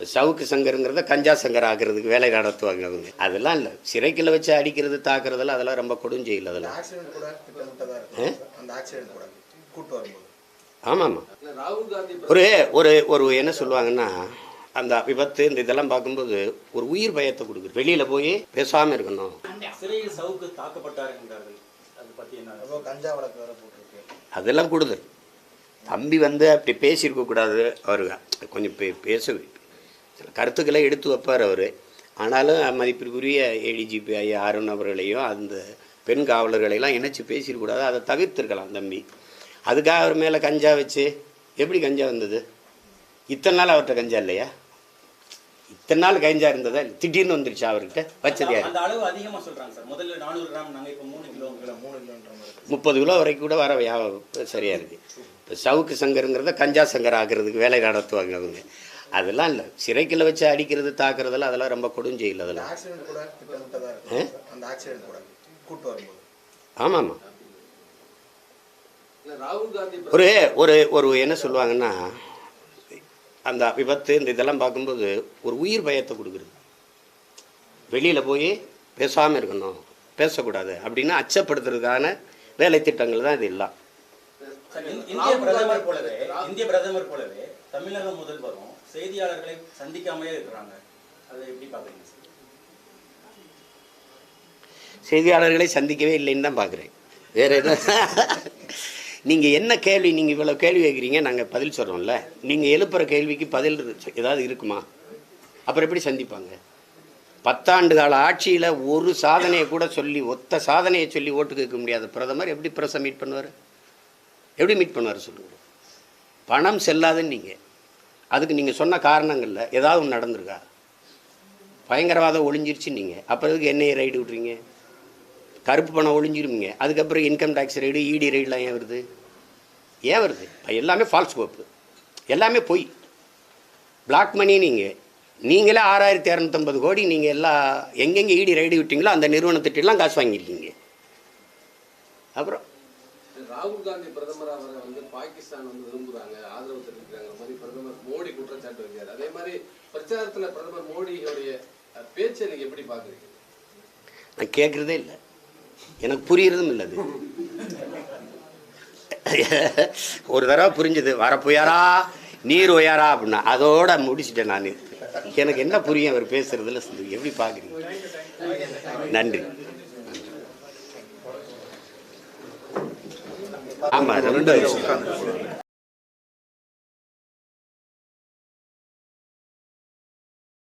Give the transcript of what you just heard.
இப்போ சவுக்கு சங்கருங்கிறத கஞ்சா சங்கர் ஆக்குறதுக்கு வேலை நடத்துவாங்க அவங்க. அதெல்லாம் இல்லை. சிறைக்குள்ள வச்சு அடிக்கிறது தாக்குறதெல்லாம் அதெல்லாம் ரொம்ப கொடுஞ்செயல் அதெல்லாம். ராகுல் காந்தி ஒரு ஒரு ஒரு என்ன சொல்லுவாங்கன்னா அந்த விபத்து இந்த இதெல்லாம் பார்க்கும்போது ஒரு உயிர் பயத்தை கொடுக்குது. வெளியில் போய் பேசாமல் இருக்கணும். சிறையில் சவுக்கு தாக்கப்பட்டார் என்கிறார்கள் அது பற்றி என்ன ஏதோ கஞ்சா வழக்கு வேற போட்டிருக்கு. அதெல்லாம் கூடுதல். தம்பி வந்து அப்படி பேசியிருக்க கூடாது. அவர் கொஞ்சம் பே பேச. சில கருத்துக்களை எடுத்து வைப்பார் அவர். ஆனாலும் மதிப்பிற்குரிய ஏடிஜிபி ஐயா அருண் அவர்களையும் அந்த பெண் காவலர்களையெல்லாம் இணைச்சி பேசியிருக்கூடாது அதை தவிர்த்திருக்கலாம் தம்பி. அதுக்காக அவர் மேலே கஞ்சா வச்சு எப்படி கஞ்சா வந்தது? இத்தனை நாள் அவர்கிட்ட கஞ்சா இல்லையா? இத்தனை நாள் கஞ்சா இருந்ததா? திடீர்னு வந்துருச்சா அவர்கிட்ட? வச்சது யார். முப்பது கிலோ வரைக்கும் கூட வர வியா- சரியா இருக்கு. இப்போ சவுக்கு சங்கருங்கிறத கஞ்சா சங்கர் ஆக்குறதுக்கு வேலை நடத்துவாங்க அவங்க. அதெல்லாம் இல்லை. சிறைக்குள்ள வச்சு அடிக்கிறது தாக்குறதெல்லாம் அதெல்லாம் ரொம்ப கொடுஞ்செயல் அதெல்லாம். இல்ல, ராகுல் காந்தி ஒரு ஒரு ஒரு என்ன சொல்லுவாங்கன்னா அந்த விபத்து இந்த இதெல்லாம் பார்க்கும்போது ஒரு உயிர் பயத்தை கொடுக்குறது. வெளியில் போய் பேசாமல் இருக்கணும் பேசக்கூடாது அப்படின்னு அச்சப்படுத்துறதுக்கான வேலை திட்டங்கள் தான் இது எல்லாம். இந்- இந்திய பிரதமர் போலவே இந்திய பிரதமர் போலவே தமிழக முதல்வரும் செய்தியாளர்களை சந்திக்காமலே இருக்கிறாங்க. அதை எப்படி பாக்குறீங்க சார்? செய்தியாளர்களை சந்திக்கவே இல்லைன்னு தான் பார்க்குறேன். வேற எதுவும் நீங்கள் என்ன கேள்வி நீங்கள் இவ்வளோ கேள்வி கேட்குறீங்க நாங்கள் பதில் சொல்கிறோம்ல நீங்கள் எழுப்புற கேள்விக்கு பதில் ஏதாவது இருக்குமா? அப்புறம் எப்படி சந்திப்பாங்க? பத்தாண்டு கால ஆட்சியில் ஒரு சாதனையை கூட சொல்லி ஒத்த சாதனையை சொல்லி ஓட்டு கேட்க முடியாத பிரதமர் எப்படி பிரஸை மீட் பண்ணுவார்? எப்படி மீட் பண்ணுவார் சொல்லுங்கள் பணம் செல்லாதுன்னு நீங்கள் அதுக்கு நீங்கள் சொன்ன காரணங்களில் ஏதாவது ஒன்று நடந்திருக்கா? பயங்கரவாதம் ஒளிஞ்சிருச்சு நீங்கள் அப்புறம் அதுக்கு என்ஐஏ ரைடு விட்றீங்க? கருப்பு பணம் ஒளிஞ்சிருவீங்க அதுக்கப்புறம் இன்கம் டேக்ஸ் ரைடு இடி ரைடெலாம் ஏன் வருது? ஏன் வருது? இப்போ எல்லாமே ஃபால்ஸ் கோப்பு எல்லாமே பொய். பிளாக் மணி நீங்கள் நீங்களே ஆறாயிரத்தி இரநூத்தம்பது கோடி நீங்கள் எல்லா எங்கெங்கே இடி ரைடு விட்டீங்களோ அந்த நிறுவனத்திட்டெல்லாம் காசு வாங்கியிருக்கீங்க. அப்புறம் ராகுல் காந்தி பிரதமர் அவரை வந்து பாகிஸ்தான் வந்து விரும்புறாங்க ஆதரவு தெரிவிக்கிறாங்க மாதிரி பிரதமர் மோடி குற்றச்சாட்டு வைக்கிறார். அதே மாதிரி பிரச்சாரத்துல பிரதமர் மோடியோடைய பேச்சை நீங்க எப்படி பாக்குறீங்க நான் கேட்குறதே இல்லை. எனக்கு புரியறதும் இல்லை அது. ஒரு தடவை புரிஞ்சுது. வரப்புயாரா நீர் உயாரா அப்படின்னா அதோட முடிச்சிட்டேன் நான். எனக்கு என்ன புரியும்? அவர் பேசுறதுல எப்படி பார்க்குறீங்க? நன்றி. 安排的们认识的